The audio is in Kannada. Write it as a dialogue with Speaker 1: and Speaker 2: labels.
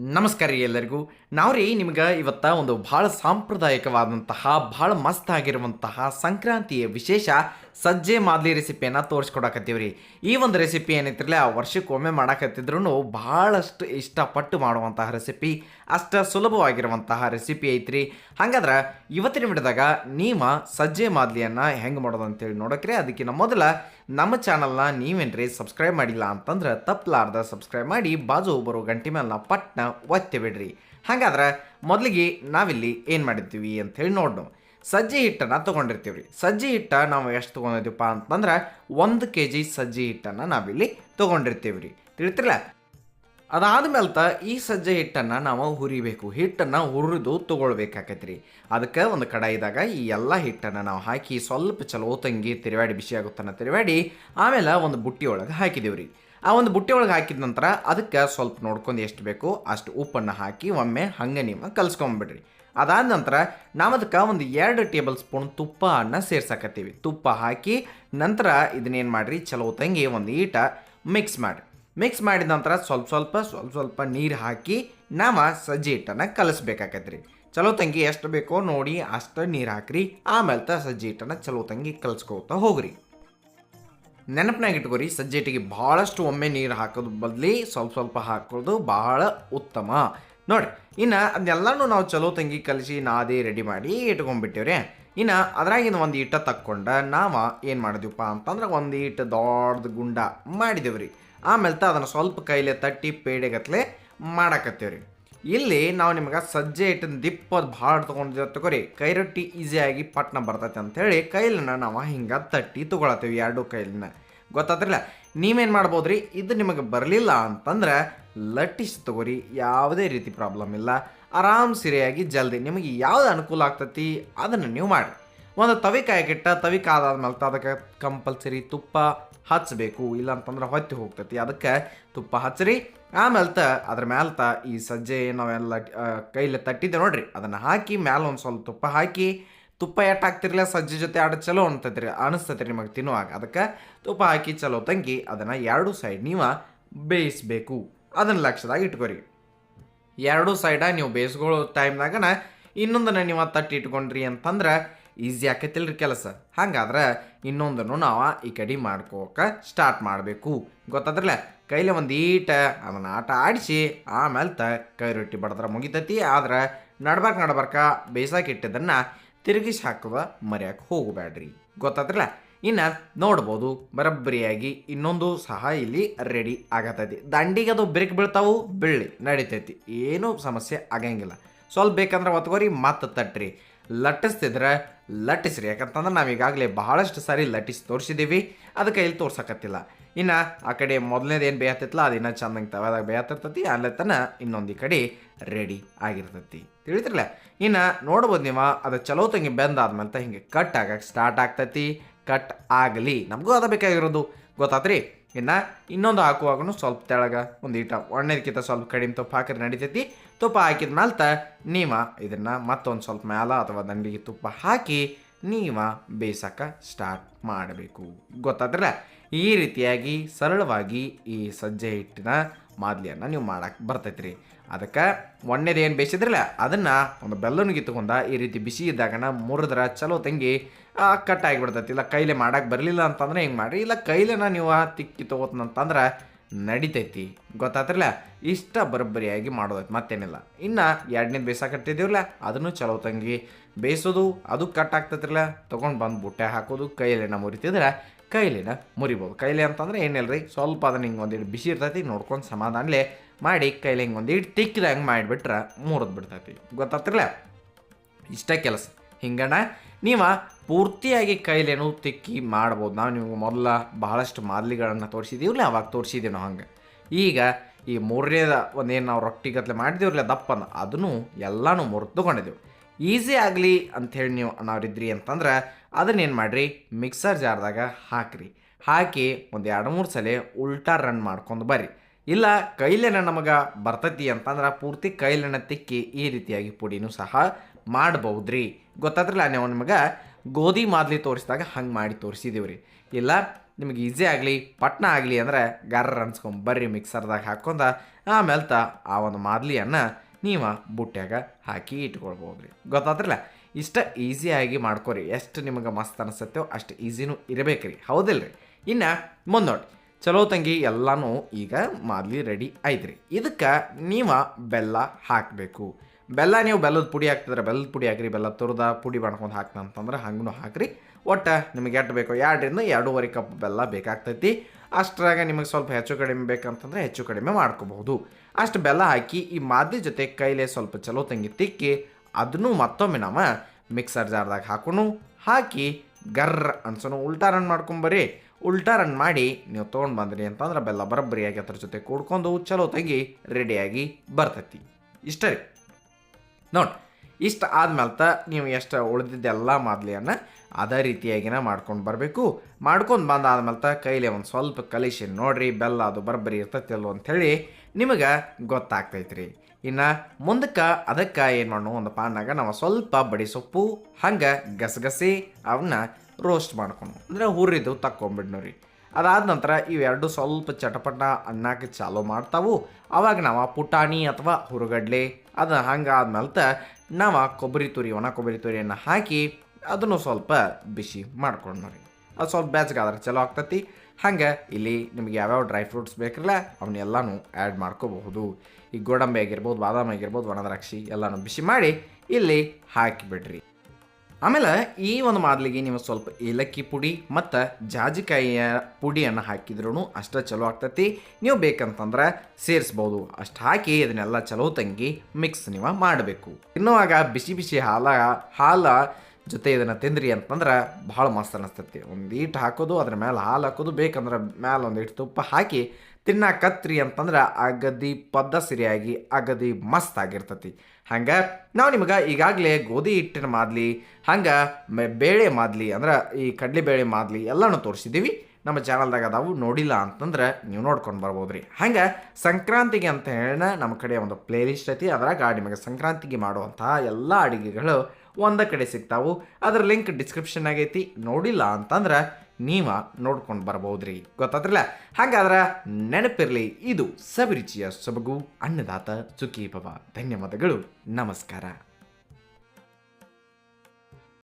Speaker 1: ನಮಸ್ಕಾರ ರೀ ಎಲ್ಲರಿಗೂ. ನಾವು ರೀ ನಿಮ್ಗೆ ಇವತ್ತ ಒಂದು ಭಾಳ ಸಾಂಪ್ರದಾಯಿಕವಾದಂತಹ, ಭಾಳ ಮಸ್ತ್ ಆಗಿರುವಂತಹ ಸಂಕ್ರಾಂತಿಯ ವಿಶೇಷ ಸಜ್ಜೆ ಮಾದಲಿ ರೆಸಿಪಿಯನ್ನು ತೋರಿಸ್ಕೊಡಕತ್ತೀವಿ ರೀ ಈ ಒಂದು ರೆಸಿಪಿ ಏನೈತಿರಲ್ಲ ವರ್ಷಕ್ಕೊಮ್ಮೆ ಮಾಡಕತ್ತಿದ್ರು ಭಾಳಷ್ಟು ಇಷ್ಟಪಟ್ಟು ಮಾಡುವಂತಹ ರೆಸಿಪಿ, ಅಷ್ಟು ಸುಲಭವಾಗಿರುವಂತಹ ರೆಸಿಪಿ ಐತ್ರಿ. ಹಾಗಾದ್ರೆ ಇವತ್ತಿನ ವಿಡಿಯೋದಾಗ ನೀವು ಸಜ್ಜೆ ಮಾದಲಿಯನ್ನು ಹೆಂಗೆ ಮಾಡೋದು ಅಂತೇಳಿ ನೋಡಕ್ರಿ. ಅದಕ್ಕಿಂತ ಮೊದಲ ನಮ್ಮ ಚಾನಲ್ನ ನೀವೇನ್ರಿ ಸಬ್ಸ್ಕ್ರೈಬ್ ಮಾಡಿಲ್ಲ ಅಂತಂದ್ರೆ ತಪ್ಪಲಾರ್ದ ಸಬ್ಸ್ಕ್ರೈಬ್ ಮಾಡಿ, ಬಾಜು ಬರೋ ಗಂಟೆ ಮೇಲೆ ಪಟ್ನ ಒತ್ತಿ ಬಿಡ್ರಿ. ಹಾಗಾದ್ರೆ ಮೊದಲಿಗೆ ನಾವಿಲ್ಲಿ ಏನು ಮಾಡಿರ್ತೀವಿ ಅಂಥೇಳಿ ನೋಡೋಣ ಸಜ್ಜಿ ಹಿಟ್ಟನ್ನು ತೊಗೊಂಡಿರ್ತೀವಿ ರೀ ಸಜ್ಜಿ ಹಿಟ್ಟ ನಾವು ಎಷ್ಟು ತೊಗೊಂಡಿದ್ದೀವಪ್ಪ ಅಂತಂದ್ರೆ ಒಂದು ಕೆ ಜಿ ಸಜ್ಜಿ ಹಿಟ್ಟನ್ನು ನಾವಿಲ್ಲಿ ತೊಗೊಂಡಿರ್ತೀವಿ ರೀ ತಿಳಿತಿರಲ್ಲ ಅದಾದ್ಮೇಲೆ ತ ಈ ಸಜ್ಜೆ ಹಿಟ್ಟನ್ನು ನಾವು ಹುರಿಬೇಕು. ಹಿಟ್ಟನ್ನು ಹುರಿದು ತೊಗೊಳ್ಬೇಕಾಕೈತಿ ರೀ ಅದಕ್ಕೆ ಒಂದು ಕಡಾಯಿದಾಗ ಈ ಎಲ್ಲ ಹಿಟ್ಟನ್ನು ನಾವು ಹಾಕಿ ಸ್ವಲ್ಪ ಚಲೋ ತಂಗಿ ತಿರುವಾಡಿ ಬಿಸಿ ಆಗುತ್ತನ್ನ ತಿರುವಾಡಿ ಆಮೇಲೆ ಒಂದು ಬುಟ್ಟಿ ಒಳಗೆ ಹಾಕಿದೀವಿ ರೀ ಆ ಒಂದು ಬುಟ್ಟಿ ಒಳಗೆ ಹಾಕಿದ ನಂತರ ಅದಕ್ಕೆ ಸ್ವಲ್ಪ ನೋಡ್ಕೊಂಡು ಎಷ್ಟು ಬೇಕು ಅಷ್ಟು ಉಪ್ಪನ್ನು ಹಾಕಿ ಒಮ್ಮೆ ಹಂಗೆ ನೀವು ಕಲ್ಸ್ಕೊಂಬಿಡ್ರಿ. ಅದಾದ ನಂತರ ನಾವು ಅದಕ್ಕೆ ಒಂದು ಎರಡು ಟೇಬಲ್ ಸ್ಪೂನ್ ತುಪ್ಪವನ್ನು ಸೇರ್ಸಕತ್ತೀವಿ. ತುಪ್ಪ ಹಾಕಿ ನಂತರ ಇದನ್ನೇನು ಮಾಡಿರಿ, ಚಲೋ ತಂಗಿ ಒಂದು ಈಟ ಮಿಕ್ಸ್ ಮಾಡಿ ಮಿಕ್ಸ್ ಮಾಡಿದ ನಂತರ ಸ್ವಲ್ಪ ಸ್ವಲ್ಪ ಸ್ವಲ್ಪ ಸ್ವಲ್ಪ ನೀರು ಹಾಕಿ ನಾವು ಸಜ್ಜಿ ಹಿಟ್ಟನ್ನು ಕಲಿಸ್ಬೇಕಾಕತ್ರಿ. ಚಲೋ ತಂಗಿ ಎಷ್ಟು ಬೇಕೋ ನೋಡಿ ಅಷ್ಟು ನೀರು ಹಾಕ್ರಿ, ಆಮೇಲೆ ತ ಸಜ್ಜಿ ಹಿಟ್ಟನ್ನು ಚಲೋ ತಂಗಿ ಕಲಿಸ್ಕೋತ ಹೋಗ್ರಿ. ನೆನಪಿನಾಗ ಇಟ್ಕೋರಿ, ಸಜ್ಜೆ ಹಿಟ್ಟಿಗೆ ಭಾಳಷ್ಟು ಒಮ್ಮೆ ನೀರು ಹಾಕೋದು ಬದಲಿ ಸ್ವಲ್ಪ ಸ್ವಲ್ಪ ಹಾಕೋದು ಭಾಳ ಉತ್ತಮ. ನೋಡ್ರಿ ಇನ್ನು ಅದನ್ನೆಲ್ಲನೂ ನಾವು ಚಲೋ ತಂಗಿ ಕಲಿಸಿ ನಾದಿ ರೆಡಿ ಮಾಡಿ ಇಟ್ಕೊಂಡ್ಬಿಟ್ಟಿವ್ರಿ. ಇನ್ನು ಅದ್ರಾಗಿನ ಒಂದು ಈಟ ತಕ್ಕೊಂಡು ನಾವು ಏನು ಮಾಡಿದ್ವಿಪ್ಪ ಅಂತಂದ್ರೆ ಒಂದು ಹಿಟ್ಟು ದೊಡ್ಡದು ಗುಂಡ ಮಾಡಿದೇವ್ರಿ. ಆಮೇಲೆ ತ ಅದನ್ನು ಸ್ವಲ್ಪ ಕೈಲೇ ತಟ್ಟಿ ಪೇಡೆಗತ್ಲೆ ಮಾಡಾಕತ್ತೇವ್ರಿ. ಇಲ್ಲಿ ನಾವು ನಿಮ್ಗೆ ಸಜ್ಜೆ ಇಟ್ಟಿನ ದಿಪ್ಪ ಭಾಳ ತೊಗೊಂಡಿದ್ದೆ ತಗೋರಿ. ಕೈ ರೊಟ್ಟಿ ಈಸಿಯಾಗಿ ಪಟ್ನ ಬರ್ತೈತೆ ಅಂತೇಳಿ ಕೈಲನ್ನ ನಾವು ಹಿಂಗೆ ತಟ್ಟಿ ತೊಗೊಳತ್ತೀವಿ ಎರಡು ಕೈಲನ್ನ ಗೊತ್ತಾದ್ರಲ್ಲ. ನೀವೇನು ಮಾಡ್ಬೋದ್ರಿ? ಇದು ನಿಮಗೆ ಬರಲಿಲ್ಲ ಅಂತಂದ್ರೆ ಲಟ್ಟಿಸ್ ತಗೋರಿ. ಯಾವುದೇ ರೀತಿ ಪ್ರಾಬ್ಲಮ್ ಇಲ್ಲ. ಆರಾಮ್ ಸಿರಿಯಾಗಿ, ಜಲ್ದಿ. ನಿಮಗೆ ಯಾವ್ದು ಅನುಕೂಲ ಆಗ್ತೈತಿ, ಅದನ್ನು ನೀವು ಮಾಡಿ ಒಂದು ತವಿ ಕಾಯಕ್ಕಿಟ್ಟ ತವಿ ಕಾದಾದ್ಮೇಲೆ ಅದಕ್ಕೆ ಕಂಪಲ್ಸರಿ ತುಪ್ಪ ಹಚ್ಚಬೇಕು ಇಲ್ಲ ಅಂತಂದ್ರೆ ಹೊತ್ತಿ ಹೋಗ್ತೈತಿ. ಅದಕ್ಕೆ ತುಪ್ಪ ಹಚ್ಚಿರಿ ಆಮೇಲೆ ತ, ಅದ್ರ ತ, ಈ ಸಜ್ಜೆ ನಾವೆಲ್ಲ ಕೈಲಿ ತಟ್ಟಿದ್ದೆ ನೋಡ್ರಿ. ಅದನ್ನು ಹಾಕಿ, ಮ್ಯಾಲ ಒಂದು ಸ್ವಲ್ಪ ತುಪ್ಪ ಹಾಕಿ ತುಪ್ಪ ಎಟ್ಟು ಹಾಕ್ತಿರ್ಲಿಲ್ಲ ಸಜ್ಜೆ ಜೊತೆ ಆಡ ಚಲೋ ಅನ್ತೈತಿ ರೀ ನಿಮಗೆ ತಿನ್ನುವಾಗ. ಅದಕ್ಕೆ ತುಪ್ಪ ಹಾಕಿ ಚಲೋ ತಂಗಿ, ಅದನ್ನು ಎರಡು ಸೈಡ್ ನೀವು ಬೇಯಿಸ್ಬೇಕು. ಅದನ್ನು ಲಕ್ಷದಾಗ ಇಟ್ಕೊರಿ. ಎರಡು ಸೈಡ ನೀವು ಬೇಯಿಸ್ಕೊಳ್ಳೋ ಟೈಮ್ನಾಗನ ಇನ್ನೊಂದನ್ನು ನೀವು ತಟ್ಟಿ ಇಟ್ಕೊಂಡ್ರಿ ಅಂತಂದ್ರೆ ಈಸಿ ಆಕೈತಿಲ್ರಿ ಕೆಲಸ. ಹಂಗಾದ್ರೆ ಇನ್ನೊಂದನ್ನು ನಾವು ಈ ಕಡೆ ಮಾಡ್ಕೋಕ ಸ್ಟಾರ್ಟ್ ಮಾಡಬೇಕು. ಗೊತ್ತಾದ್ರಲ್ಲ? ಕೈಲಿ ಒಂದು ಈಟ ಅದನ್ನ ಆಟ ಆಡಿಸಿ, ಆಮೇಲೆ ತ ಕೈ ರೊಟ್ಟಿ ಬಡದ್ರೆ ಮುಗಿತೈತಿ. ಆದ್ರೆ ನಡ್ಬಾರ್ಕ ನಡ್ಬಾರ್ಕ ಬೇಯಿಸಾಕಿಟ್ಟಿದ್ದನ್ನು ತಿರುಗಿಸಿ ಹಾಕುವ ಮರ್ಯಾಕೆ ಹೋಗಬೇಡ್ರಿ. ಗೊತ್ತಾದ್ರಲ್ಲ? ಇನ್ನು ನೋಡ್ಬೋದು, ಬರಬ್ಬರಿಯಾಗಿ ಇನ್ನೊಂದು ಸಹ ಇಲ್ಲಿ ರೆಡಿ ಆಗತೈತಿ. ದಂಡಿಗೆ ಅದು ಬ್ರೇಕ್ ಬೀಳ್ತಾವು ಬೀಳಿ ನಡಿತೈತಿ. ಏನೂ ಸಮಸ್ಯೆ ಆಗಂಗಿಲ್ಲ. ಸ್ವಲ್ಪ ಬೇಕಂದ್ರೆ ಒತ್ಕೋರಿ ಮತ್ತೆ ತಟ್ರಿ. ಲಟ್ಟಿಸ್ತಿದ್ರೆ ಲಟ್ಟಿಸ್ರಿ, ಯಾಕಂತಂದ್ರೆ ನಾವು ಈಗಾಗಲೇ ಬಹಳಷ್ಟು ಸಾರಿ ಲಟ್ಟಿಸಿ ತೋರಿಸಿದ್ದೀವಿ ಅದಕ್ಕೆ ಇಲ್ಲಿ ತೋರ್ಸಕತ್ತಿಲ್ಲ. ಇನ್ನು ಆ ಕಡೆ ಮೊದಲನೇದು ಏನು ಬೇಯತ್ತಿತ್ತಲ್ಲ, ಅದು ಇನ್ನೂ ಚಂದಂಗೆ ತವದಾಗ ಬೇಯತ್ತಿರ್ತೈತಿ ಅಲ್ಲೇ ತನ ಇನ್ನೊಂದು ಈ ಕಡೆ ರೆಡಿ ಆಗಿರ್ತೈತಿ. ತಿಳಿತಿರಲ್ಲ ಇನ್ನು ನೋಡ್ಬೋದು ನೀವು, ಅದು ಚಲೋ ತಂಗಿ ಬೆಂದಾದ್ಮೇಲೆ ಹಿಂಗೆ ಕಟ್ ಆಗಕ್ಕೆ ಸ್ಟಾರ್ಟ್ ಆಗ್ತೈತಿ. ಕಟ್ ಆಗಲಿ. ನಮಗೂ ಅದ ಬೇಕಾಗಿರೋದು. ಗೊತ್ತಾತ್ರಿ? ಇನ್ನು ಇನ್ನೊಂದು ಹಾಕುವಾಗೂ ಸ್ವಲ್ಪ ತೆಳಗ ಒಂದು ಈಟ ಒಣ್ಣೆದಕ್ಕಿಂತ ಸ್ವಲ್ಪ ಕಡಿಮೆ ತಪ್ಪು ಹಾಕಿದ್ರೆ ನಡಿತೈತಿ. ತುಪ್ಪ ಹಾಕಿದ ಮೇಲೆ ನೀವು ಇದನ್ನು ಮತ್ತೊಂದು ಸ್ವಲ್ಪ ಮ್ಯಾಲ ಅಥವಾ ದಂಡಿಗೆ ತುಪ್ಪ ಹಾಕಿ ನೀವು ಬೇಯಿಸಕ್ಕೆ ಸ್ಟಾರ್ಟ್ ಮಾಡಬೇಕು. ಗೊತ್ತಾದ್ರಲ್ಲ? ಈ ರೀತಿಯಾಗಿ ಸರಳವಾಗಿ ಈ ಸಜ್ಜೆ ಹಿಟ್ಟಿನ ಮಾದಲಿಯನ್ನು ನೀವು ಮಾಡಕ್ಕೆ ಬರ್ತೈತ್ರಿ. ಅದಕ್ಕೆ ಒಣ್ಣೆದು ಏನು ಬೇಯಿಸಿದ್ರಲ್ಲ ಅದನ್ನು ಒಂದು ಬೆಲ್ಲನ ಗಿತ್ಕೊಂಡ ಈ ರೀತಿ ಬಿಸಿ ಇದ್ದಾಗನ ಮುರಿದ್ರೆ ಚಲೋ ತಂಗಿ ಆ, ಕಟ್ ಆಗಿಬಿಡ್ತೈತಿ. ಇಲ್ಲ ಕೈಲೇ ಮಾಡಕ್ಕೆ ಬರಲಿಲ್ಲ ಅಂತಂದ್ರೆ ಹಿಂಗೆ ಮಾಡಿರಿ? ಇಲ್ಲ ಕೈಲೇನ ನೀವು ತಿಕ್ಕಿ ತೊಗೋತನಂತಂದ್ರೆ ನಡಿತೈತಿ. ಗೊತ್ತಾತ್ರಲ್ಲ ಇಷ್ಟ ಬರೋಬ್ಬರಿಯಾಗಿ ಮಾಡೋದೈತಿ, ಮತ್ತೇನಿಲ್ಲ. ಇನ್ನು ಎರಡನೇದು ಬೇಯಿಸಾಕಟ್ಟಿದ್ದೀವಲ್ಲ ಅದನ್ನು ಚಲೋ ತಂಗಿ ಬೇಯಿಸೋದು, ಅದು ಕಟ್ ಆಗ್ತೈತ್ರಲ್ಲ, ತೊಗೊಂಡು ಬಂದು ಬುಟ್ಟೆ ಹಾಕೋದು ಕೈಲೇನ ಮುರಿತಿದ್ರೆ ಕೈಲಿನ ಮುರಿಬೋದು. ಕೈಲಿ ಅಂತಂದ್ರೆ ಏನಿಲ್ಲ ಸ್ವಲ್ಪ ಅದನ್ನ ಹಿಂಗೆ ಒಂದಿಟ್ಟು ಬಿಸಿ ಇರ್ತೈತಿ, ನೋಡ್ಕೊಂಡು ಸಮಾಧಾನಲೆ ಮಾಡಿ ಕೈಲಿ ಹಿಂಗೆ ಒಂದಿಟ್ಟು ತಿಕ್ಕಿದಂಗೆ ಮಾಡಿಬಿಟ್ರೆ ಮುರಿದ್ಬಿಡ್ತೈತಿ ಬಿಡ್ತೈತಿ. ಗೊತ್ತಾತ್ರಲ್ಲ ಇಷ್ಟ ಕೆಲಸ. ಹಿಂಗಣ ನೀವು ಪೂರ್ತಿಯಾಗಿ ಕೈಲೇನು ತಿಕ್ಕಿ ಮಾಡ್ಬೋದು. ನಾವು ನಿಮ್ಗೆ ಮೊದಲ ಬಹಳಷ್ಟು ಮಾದಲಿಗಳನ್ನು ತೋರಿಸಿದ್ದೀವಲ್ಲ ಅವಾಗ ತೋರಿಸಿದ್ದೀವಿ ನಾವು ಹಂಗೆ. ಈಗ ಈ ಮೂರನೇದ ಒಂದೇನು ನಾವು ರೊಟ್ಟಿ ರೊಟ್ಟಿಗತ್ಲೆ ಮಾಡಿದೀವ್ರಲ್ಲ ದಪ್ಪನ, ಅದನ್ನು ಎಲ್ಲನೂ ಮುರಿದುಕೊಂಡಿದ್ದೀವಿ ಈಸಿ ಆಗಲಿ ಅಂಥೇಳಿ ನೀವು ಅನ್ನೋರಿದ್ರಿ ಅಂತಂದ್ರೆ ಅದನ್ನೇನು ಮಾಡಿರಿ, ಮಿಕ್ಸರ್ ಜಾರ್ದಾಗ ಹಾಕ್ರಿ. ಹಾಕಿ ಒಂದು ಎರಡು ಮೂರು ಸಲ ಉಲ್ಟಾ ರನ್ ಮಾಡ್ಕೊಂಡು ಬರ್ರಿ. ಇಲ್ಲ ಕೈಲೇನ ನಮಗೆ ಬರ್ತೈತಿ ಅಂತಂದ್ರೆ ಪೂರ್ತಿ ಕೈಲೇನ ತಿಕ್ಕಿ ಈ ರೀತಿಯಾಗಿ ಪುಡಿನೂ ಸಹ ಮಾಡ್ಬೋದ್ರಿ. ಗೊತ್ತಾದ್ರಲ್ಲ ನಾವು ನಿಮಗೆ ಗೋಧಿ ಮಾದಲಿ ತೋರಿಸಿದಾಗ ಹಂಗೆ ಮಾಡಿ ತೋರಿಸಿದೀವಿ ರೀ ಇಲ್ಲ, ನಿಮಗೆ ಈಸಿ ಆಗಲಿ, ಪಟ್ನ ಆಗಲಿ ಅಂದರೆ ಗರ್ರ ಅನ್ಸ್ಕೊಂಡು ಬರ್ರಿ ಮಿಕ್ಸರ್ದಾಗ ಹಾಕ್ಕೊಂಡ ಆಮೇಲೆ ತ ಆ ಒಂದು ಮಾದಲಿಯನ್ನು ನೀವು ಬುಟ್ಟ್ಯಾಗ ಹಾಕಿ ಇಟ್ಕೊಳ್ಬೋದು ರೀ ಗೊತ್ತಾದ್ರಲ್ಲ, ಇಷ್ಟ ಈಸಿಯಾಗಿ ಮಾಡ್ಕೊರಿ. ಎಷ್ಟು ನಿಮಗೆ ಮಸ್ತ್ ಅನಿಸುತ್ತೋ ಅಷ್ಟು ಈಸಿನೂ ಇರಬೇಕ್ರಿ. ಹೌದಿಲ್ರಿ? ಇನ್ನು ಮುಂದೋಡಿ. ಚಲೋ ತಂಗಿ, ಎಲ್ಲನೂ ಈಗ ಮಾದಲಿ ರೆಡಿ ಆಯ್ತು ರೀ ಇದಕ್ಕೆ ನೀವು ಬೆಲ್ಲ ಹಾಕಬೇಕು. ಬೆಲ್ಲ, ನೀವು ಬೆಲ್ಲದ ಪುಡಿ ಹಾಕ್ತಿದ್ರೆ ಬೆಲ್ಲದ ಪುಡಿ ಹಾಕ್ರಿ, ಬೆಲ್ಲ ತುರ್ದ ಪುಡಿ ಮಾಡ್ಕೊಂಡು ಹಾಕ್ತಂತಂದ್ರೆ ಹಂಗೂ ಹಾಕ್ರಿ. ಒಟ್ಟು ನಿಮಗೆ ಎಷ್ಟು ಬೇಕು ಎರಡರಿಂದ ಎರಡೂವರೆ ಕಪ್ ಬೆಲ್ಲ ಬೇಕಾಗ್ತೈತಿ. ಅಷ್ಟರಾಗ ನಿಮಗೆ ಸ್ವಲ್ಪ ಹೆಚ್ಚು ಕಡಿಮೆ ಬೇಕಂತಂದ್ರೆ ಹೆಚ್ಚು ಕಡಿಮೆ ಮಾಡ್ಕೋಬಹುದು. ಅಷ್ಟು ಬೆಲ್ಲ ಹಾಕಿ ಈ ಮಾದ್ಯ ಜೊತೆ ಕೈಲೇ ಸ್ವಲ್ಪ ಚಲೋ ತಂಗಿ ತಿಕ್ಕಿ ಅದನ್ನು ಮತ್ತೊಮ್ಮೆ ನಾವು ಮಿಕ್ಸರ್ ಜಾರ್ದಾಗ ಹಾಕೊಂಡು ಹಾಕಿ ಗರ್ರ ಅನ್ಸೋನು ಉಲ್ಟಾ ರನ್ ಮಾಡ್ಕೊಂಬರ್ರಿ. ಉಲ್ಟಾ ರನ್ ಮಾಡಿ ನೀವು ತೊಗೊಂಡು ಬಂದ್ರಿ ಅಂತಂದ್ರೆ ಬೆಲ್ಲ ಬರಬ್ಬರಿಯಾಗಿ ಅದ್ರ ಜೊತೆ ಕೂಡ್ಕೊಂಡು ಚಲೋ ತಂಗಿ ರೆಡಿಯಾಗಿ ಬರ್ತೈತಿ. ಇಷ್ಟೇ ನೋಡಿ, ಇಷ್ಟು ಆದ್ಮೇಲೆ ನೀವು ಎಷ್ಟು ಉಳಿದಿದ್ದೆಲ್ಲ ಮಾದಲಿಯನ್ನು ಅದೇ ರೀತಿಯಾಗಿನ ಮಾಡ್ಕೊಂಡು ಬರಬೇಕು. ಮಾಡ್ಕೊಂಡು ಬಂದಾದ್ಮೇಲೆ ಕೈಲಿ ಒಂದು ಸ್ವಲ್ಪ ಕಲಿಸಿ ನೋಡ್ರಿ, ಬೆಲ್ಲ ಅದು ಬರಬರಿ ಇರ್ತೈತಿಲ್ಲೋ ಅಂಥೇಳಿ ನಿಮಗೆ ಗೊತ್ತಾಗ್ತೈತ್ರಿ. ಇನ್ನು ಮುಂದಕ್ಕೆ ಅದಕ್ಕೆ ಏನು ಮಾಡೋ ಒಂದು ಪಾನಾಗ ನಾವು ಸ್ವಲ್ಪ ಬಡಿ ಸೊಪ್ಪು, ಹಂಗೆ ಗಸಗಸಿ ಅವನ್ನ ರೋಸ್ಟ್ ಮಾಡ್ಕೊಂಡು ಅಂದರೆ ಹುರಿದು ತಕ್ಕೊಂಬಿಡ್ನೋರಿ ಅದಾದ ನಂತರ ಇವೆರಡು ಸ್ವಲ್ಪ ಚಟಪಟ ಅನ್ನಕ್ಕೆ ಚಾಲೂ ಮಾಡ್ತಾವು. ಅವಾಗ ನಾವು ಪುಟಾಣಿ ಅಥವಾ ಹುರುಗಡ್ಲೆ, ಅದು ಹಂಗೆ ತ ನಾವು ಕೊಬ್ಬರಿ ತುರಿ, ಒಣ ಕೊಬ್ಬರಿ ತುರಿಯನ್ನು ಹಾಕಿ ಅದನ್ನು ಸ್ವಲ್ಪ ಬಿಸಿ ಮಾಡ್ಕೊಂಡ್ರಿ ಅದು ಸ್ವಲ್ಪ ಬೆಚ್ಚಗಾದ್ರೆ ಚಲೋ ಆಗ್ತತಿ. ಹಂಗೆ ಇಲ್ಲಿ ನಿಮಗೆ ಯಾವ್ಯಾವ ಡ್ರೈ ಫ್ರೂಟ್ಸ್ ಬೇಕಿರಲ್ಲ ಅವನ್ನೆಲ್ಲನೂ ಆ್ಯಡ್ ಮಾಡ್ಕೋಬಹುದು. ಈ ಗೋಡಂಬಿ ಆಗಿರ್ಬೋದು, ಬಾದಾಮಿ ಆಗಿರ್ಬೋದು ಒಣ ದ್ರಾಕ್ಷಿ ಎಲ್ಲನೂ ಬಿಸಿ ಮಾಡಿ ಇಲ್ಲಿ ಹಾಕಿಬಿಡ್ರಿ. ಆಮೇಲೆ ಈ ಒಂದು ಮಾದಲಿಗೆ ನೀವು ಸ್ವಲ್ಪ ಏಲಕ್ಕಿ ಪುಡಿ ಮತ್ತು ಜಾಜಿಕಾಯಿಯ ಪುಡಿಯನ್ನು ಹಾಕಿದ್ರೂ ಅಷ್ಟೇ ಚಲೋ ಆಗ್ತೈತಿ. ನೀವು ಬೇಕಂತಂದ್ರೆ ಸೇರಿಸ್ಬೋದು. ಅಷ್ಟು ಹಾಕಿ ಇದನ್ನೆಲ್ಲ ಚಲೋ ತಂಗಿ ಮಿಕ್ಸ್ ನೀವು ಮಾಡಬೇಕು. ಇನ್ನುವಾಗ ಬಿಸಿ ಬಿಸಿ ಹಾಲ ಹಾಲ ಜೊತೆ ಇದನ್ನು ತಿಂದ್ರಿ ಅಂತಂದ್ರೆ ಭಾಳ ಮಸ್ತ್ ಅನ್ನಿಸ್ತೈತಿ ಒಂದು ಈಟ್ ಹಾಕೋದು, ಅದ್ರ ಮೇಲೆ ಹಾಲು ಹಾಕೋದು ಬೇಕಂದ್ರೆ ಮೇಲೆ ಒಂದು ಇಟ್ಟು ತುಪ್ಪ ಹಾಕಿ ತಿನ್ನಕತ್ರಿ ಅಂತಂದ್ರೆ ಅಗದಿ ಪದ್ದ ಸರಿಯಾಗಿ ಅಗದಿ ಮಸ್ತ್ ಆಗಿರ್ತತಿ. ಹಂಗೆ ನಾವು ನಿಮ್ಗೆ ಈಗಾಗಲೇ ಗೋಧಿ ಹಿಟ್ಟಿನ ಮಾದಲಿ, ಹಂಗೆ ಬೇಳೆ ಮಾದಲಿ ಅಂದ್ರೆ ಈ ಕಡಲೆಬೇಳೆ ಮಾದಲಿ ಎಲ್ಲನೂ ತೋರಿಸಿದ್ದೀವಿ ನಮ್ಮ ಚಾನಲ್ದಾಗ ಅದಾವು, ನೋಡಿಲ್ಲ ಅಂತಂದ್ರೆ ನೀವು ನೋಡ್ಕೊಂಡು ಬರ್ಬೋದು ರೀ ಹಂಗೆ ಸಂಕ್ರಾಂತಿಗೆ ಅಂತ ಹೇಳ ನಮ್ಮ ಕಡೆ ಒಂದು ಪ್ಲೇ ಲಿಸ್ಟ್ ಐತಿ, ಅದ್ರಾಗ ನಿಮಗೆ ಸಂಕ್ರಾಂತಿಗೆ ಮಾಡುವಂತಹ ಎಲ್ಲ ಅಡುಗೆಗಳು ಒಂದ ಕಡೆ ಸಿಗ್ತಾವು. ಅದ್ರ ಲಿಂಕ್ ಡಿಸ್ಕ್ರಿಪ್ಷನ್ ಆಗೈತಿ. ನೋಡಿಲ್ಲ ಅಂತಂದ್ರೆ ನೀವ ನೋಡ್ಕೊಂಡು ಬರ್ಬೋದ್ರಿ. ಗೊತ್ತಾದ್ರಲ್ಲ? ಹಾಗಾದ್ರೆ ನೆನಪಿರ್ಲಿ. ಇದು ಸವಿರುಚಿಯ ಸೊಬಗು ಅನ್ನದಾತ ಸುಖಿ ಭವ ಧನ್ಯವಾದಗಳು. ನಮಸ್ಕಾರ.